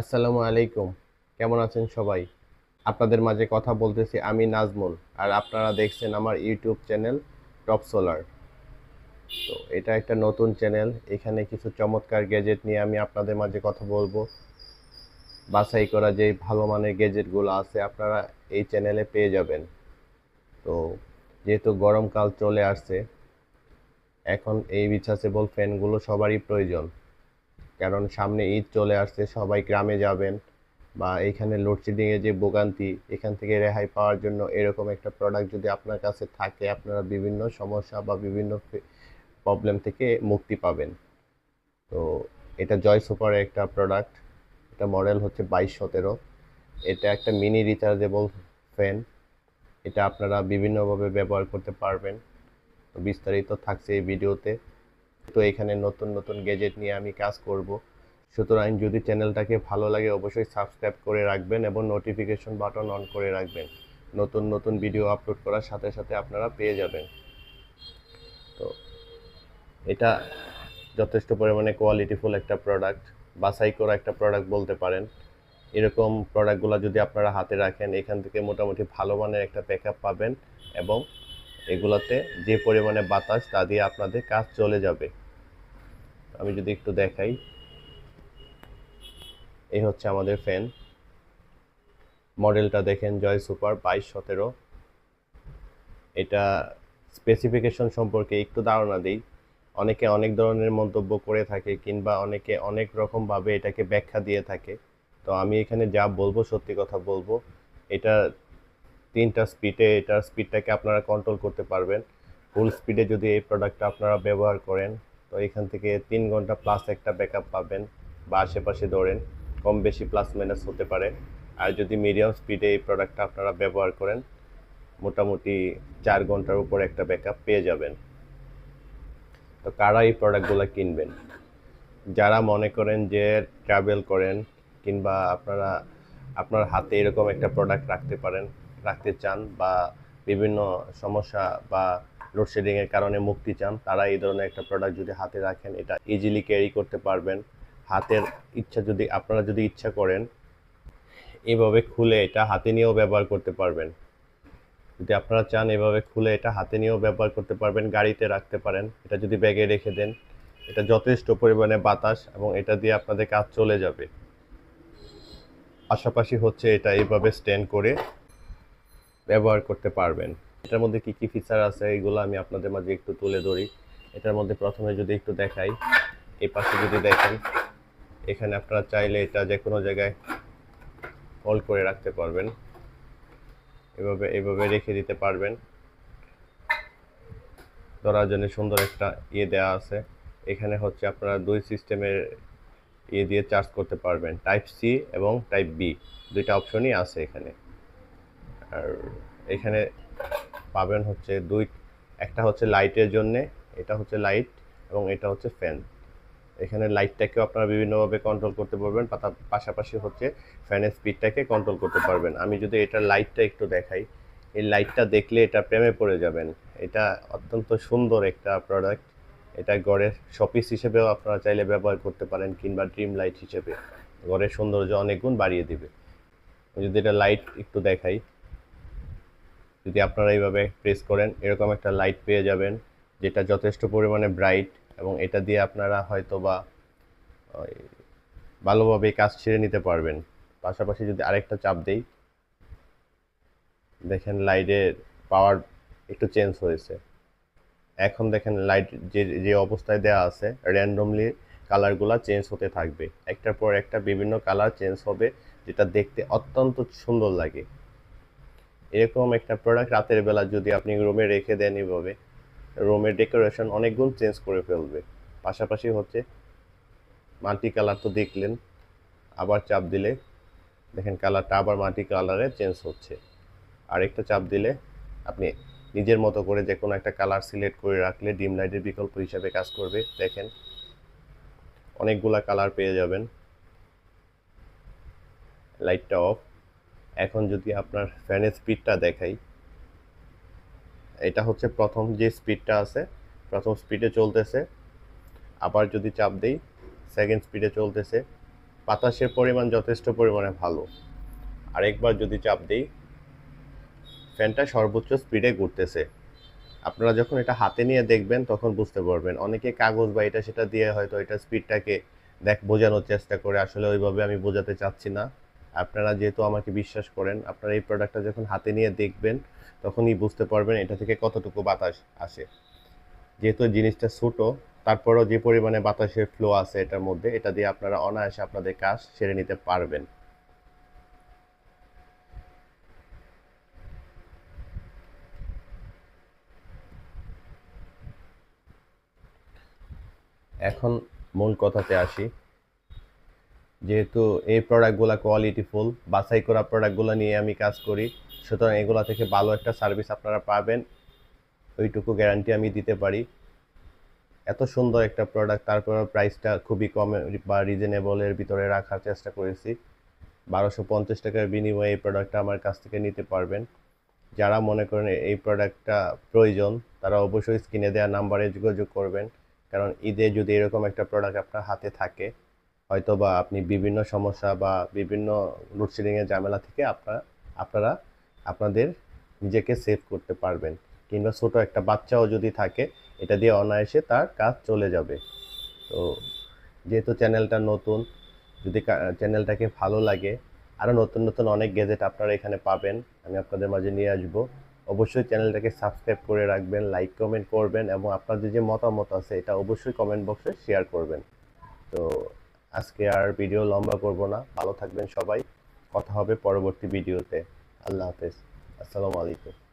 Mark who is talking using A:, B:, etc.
A: আসসালামু আলাইকুম। কেমন আছেন সবাই? আপনাদের মাঝে কথা বলতেছি আমি নাজমুল আর আপনারা দেখছেন আমার ইউটিউব চ্যানেল টপ সোলার। তো এটা একটা নতুন চ্যানেল, এখানে কিছু চমৎকার গ্যাজেট নিয়ে আমি আপনাদের মাঝে কথা বলব। বাছাই করা যে ভালো মানের গ্যাজেটগুলো আছে আপনারা এই চ্যানেলে পেয়ে যাবেন। তো যেহেতু গরমকাল চলে আসছে, এখন এই রিচার্জেবল ফ্যানগুলো সবারই প্রয়োজন। কারণ সামনে ঈদ চলে আসছে, সবাই গ্রামে যাবেন বা এখানে লোডশেডিংয়ে যে ভোগান্তি, এখান থেকে রেহাই পাওয়ার জন্য এরকম একটা প্রোডাক্ট যদি আপনার কাছে থাকে, আপনারা বিভিন্ন সমস্যা বা বিভিন্ন প্রবলেম থেকে মুক্তি পাবেন। তো এটা জয় সুপারের একটা প্রোডাক্ট এটা মডেল হচ্ছে বাইশ সতেরো। এটা একটা মিনি রিচার্জেবল ফ্যান এটা আপনারা বিভিন্নভাবে ব্যবহার করতে পারবেন। বিস্তারিত থাকছে এই ভিডিওতে তো এখানে নতুন নতুন গ্যাজেট নিয়ে আমি কাজ করব। সুতরাং যদি চ্যানেলটাকে ভালো লাগে, অবশ্যই সাবস্ক্রাইব করে রাখবেন এবং নোটিফিকেশন বাটন অন করে রাখবেন। নতুন নতুন ভিডিও আপলোড করার সাথে সাথে আপনারা পেয়ে যাবেন। তো এটা যথেষ্ট পরিমাণে কোয়ালিটিফুল একটা প্রোডাক্ট বাছাই করা একটা প্রোডাক্ট বলতে পারেন। এরকম প্রোডাক্টগুলো যদি আপনারা হাতে রাখেন, এখান থেকে মোটামুটি ভালো মানের একটা প্যাকআপ পাবেন এবং এগুলোতে যে পরিমাণে বাতাস, তা দিয়ে আপনাদের কাজ চলে যাবে। আমি যদি একটু দেখাই। এই হচ্ছে আমাদের ফ্যান। মডেলটা দেখেন জয় সুপার বাইশ সতেরো। এটা স্পেসিফিকেশন সম্পর্কে একটু ধারণা দিই। অনেকে অনেক ধরনের মন্তব্য করে থাকে কিংবা অনেকে অনেক রকমভাবে এটাকে ব্যাখ্যা দিয়ে থাকে। তো আমি এখানে যা বলব সত্যি কথা বলব, এটা তিনটা স্পিডে এটার স্পিডটাকে আপনারা কন্ট্রোল করতে পারবেন। ফুল স্পিডে যদি এই প্রোডাক্টটা আপনারা ব্যবহার করেন, তো এখান থেকে তিন ঘণ্টা প্লাস একটা ব্যাকআপ পাবেন বা আশেপাশে ধরেন কম বেশি প্লাস মাইনাস হতে পারে। আর যদি মিডিয়াম স্পিডে এই প্রোডাক্টটা আপনারা ব্যবহার করেন, মোটামুটি চার ঘণ্টার উপর একটা ব্যাকআপ পেয়ে যাবেন। তো কারা এই প্রোডাক্টগুলো কিনবেন? যারা মনে করেন যে ট্রাভেল করেন কিংবা আপনারা, আপনার হাতে এরকম একটা প্রোডাক্ট রাখতে পারেন রাখতে চান বা বিভিন্ন সমস্যা বা লোডশেডিংয়ের কারণে মুক্তি চান, তারা এই ধরনের একটা প্রোডাক্ট যদি হাতে রাখেন, এটা ইজিলি ক্যারি করতে পারবেন। হাতের ইচ্ছা যদি, আপনারা যদি ইচ্ছা করেন, এভাবে খুলে এটা হাতে নিয়েও ব্যবহার করতে পারবেন। যদি আপনারা চান এভাবে খুলে এটা হাতে নিয়েও ব্যবহার করতে পারবেন, গাড়িতে রাখতে পারেন, এটা যদি ব্যাগে রেখে দেন, এটা যথেষ্ট পরিমাণে বাতাস এবং এটা দিয়ে আপনাদের কাজ চলে যাবে। পাশাপাশি হচ্ছে এটা এইভাবে স্ট্যান্ড করে ব্যবহার করতে পারবেন। এটার মধ্যে কি কি ফিচার আছে এগুলো আমি আপনাদের মাঝে একটু তুলে ধরি। এটার মধ্যে প্রথমে যদি একটু দেখাই, এই পাশে যদি দেখেন, এখানে আপনারা চাইলে এটা যে কোনো জায়গায় কল করে রাখতে পারবেন। এভাবে এভাবে রেখে দিতে পারবেন। ধরার জন্য সুন্দর একটা ইয়ে দেওয়া আছে। এখানে হচ্ছে আপনারা দুই সিস্টেমের ইয়ে দিয়ে চার্জ করতে পারবেন। টাইপ সি এবং টাইপ বি দুইটা অপশনই আছে এখানে। আর এখানে পাবেন হচ্ছে দুই, একটা হচ্ছে লাইটের জন্যে, এটা হচ্ছে লাইট এবং এটা হচ্ছে ফ্যান। এখানে লাইটটাকেও আপনারা বিভিন্নভাবে কন্ট্রোল করতে পারবেন পাশাপাশি হচ্ছে ফ্যানের স্পিডটাকে কন্ট্রোল করতে পারবেন। আমি যদি এটার লাইটটা একটু দেখাই, এই লাইটটা দেখলে এটা প্রেমে পড়ে যাবেন। এটা অত্যন্ত সুন্দর একটা প্রোডাক্ট এটা ঘরের শপিস হিসেবেও আপনারা চাইলে ব্যবহার করতে পারেন কিংবা ড্রিম লাইট হিসেবে। ঘরের সৌন্দর্য অনেক গুণ বাড়িয়ে দিবে। যদি এটা লাইট একটু দেখাই যদি আপনারা এইভাবে প্রেস করেন, এরকম একটা লাইট পেয়ে যাবেন, যেটা যথেষ্ট পরিমাণে ব্রাইট এবং এটা দিয়ে আপনারা হয়তো বা ভালোভাবে কাজ ছেড়ে নিতে পারবেন। পাশাপাশি যদি আরেকটা চাপ দেই, দেখেন লাইটের পাওয়ার একটু চেঞ্জ হয়েছে। এখন দেখেন লাইট যে যে অবস্থায় দেওয়া আছে র্যান্ডমলি কালারগুলো চেঞ্জ হতে থাকবে। একটার পর একটা বিভিন্ন কালার চেঞ্জ হবে, যেটা দেখতে অত্যন্ত সুন্দর লাগে। এরকম একটা প্রোডাক্ট রাতের বেলা যদি আপনি রুমে রেখে দেন এভাবে রুমের ডেকোরেশন অনেক গুণ চেঞ্জ করে ফেলবে। পাশাপাশি হচ্ছে মাল্টি কালার তো দেখলেন, আবার চাপ দিলে, দেখেন কালারটা আবার মাল্টি কালারে চেঞ্জ হচ্ছে। আরেকটা চাপ দিলে আপনি নিজের মতো করে যে কোনো একটা কালার সিলেক্ট করে রাখলে ডিম লাইটের বিকল্প হিসাবে কাজ করবে। দেখেন, অনেকগুলা কালার পেয়ে যাবেন। লাইটটা অফ এখন যদি আপনার ফ্যানের স্পিডটা দেখাই, এটা হচ্ছে প্রথম যে স্পিডটা আছে, প্রথম স্পিডে চলতেছে। আবার যদি চাপ দেই সেকেন্ড স্পিডে চলতেছে। বাতাসের পরিমাণ যথেষ্ট পরিমাণে ভালো। আরেকবার যদি চাপ দিই ফ্যানটা সর্বোচ্চ স্পিডে ঘুরতেছে। আপনারা যখন এটা হাতে নিয়ে দেখবেন, তখন বুঝতে পারবেন। অনেকে কাগজ বা এটা সেটা দিয়ে হয়তো এটা স্পিডটাকে দেখ বোঝানোর চেষ্টা করে। আসলে ওইভাবে আমি বোঝাতে চাচ্ছি না। আপনারা যেহেতু আমাকে বিশ্বাস করেন, আপনারা এই প্রোডাক্টটা যখন হাতে নিয়ে দেখবেন, তখনই বুঝতে পারবেন এটা থেকে কতটুকু বাতাস আসে। যেহেতু জিনিসটা ছোটো, তারপরেও যে পরিমাণে বাতাসের ফ্লো আছে এটার মধ্যে, এটা দিয়ে আপনারা অনায়াসে আপনাদের কাজ সেরে নিতে পারবেন। এখন মূল কথাতে আসি। যেহেতু এই প্রোডাক্টগুলো কোয়ালিটিফুল বাছাই করা প্রোডাক্টগুলো নিয়ে আমি কাজ করি, সুতরাং এগুলো থেকে ভালো একটা সার্ভিস আপনারা পাবেন, ওইটুকু গ্যারান্টি আমি দিতে পারি। এত সুন্দর একটা প্রোডাক্ট তারপর প্রাইসটা খুবই কম বা রিজনেবলের ভিতরে রাখার চেষ্টা করেছি। বারোশো পঞ্চাশ টাকার বিনিময়ে এই প্রোডাক্টটা আমার কাছ থেকে নিতে পারবেন। যারা মনে করেন এই প্রোডাক্টটা প্রয়োজন, তারা অবশ্যই স্ক্রিনে দেওয়া নাম্বারে যোগাযোগ করবেন। কারণ ঈদে যদি এরকম একটা প্রোডাক্ট আপনার হাতে থাকে হয়তো বা আপনি বিভিন্ন সমস্যা বা বিভিন্ন লোডশেডিংয়ের ঝামেলা থেকে আপনারা আপনারা আপনাদের নিজেকে সেভ করতে পারবেন। কিংবা ছোটো একটা বাচ্চাও যদি থাকে, এটা দিয়ে অনায়াসে তার কাজ চলে যাবে। তো যেহেতু চ্যানেলটা নতুন, যদি চ্যানেলটাকে ভালো লাগে আরও নতুন নতুন অনেক গেজেট আপনারা এখানে পাবেন, আমি আপনাদের মাঝে নিয়ে আসব। অবশ্যই চ্যানেলটাকে সাবস্ক্রাইব করে রাখবেন লাইক কমেন্ট করবেন এবং আপনাদের যে মতামত আছে, এটা অবশ্যই কমেন্ট বক্সে শেয়ার করবেন। তো আজকে আর ভিডিও লম্বা করব না। ভালো থাকবেন সবাই। কথা হবে পরবর্তী ভিডিওতে আল্লাহ হাফেজ। আসসালামু আলাইকুম।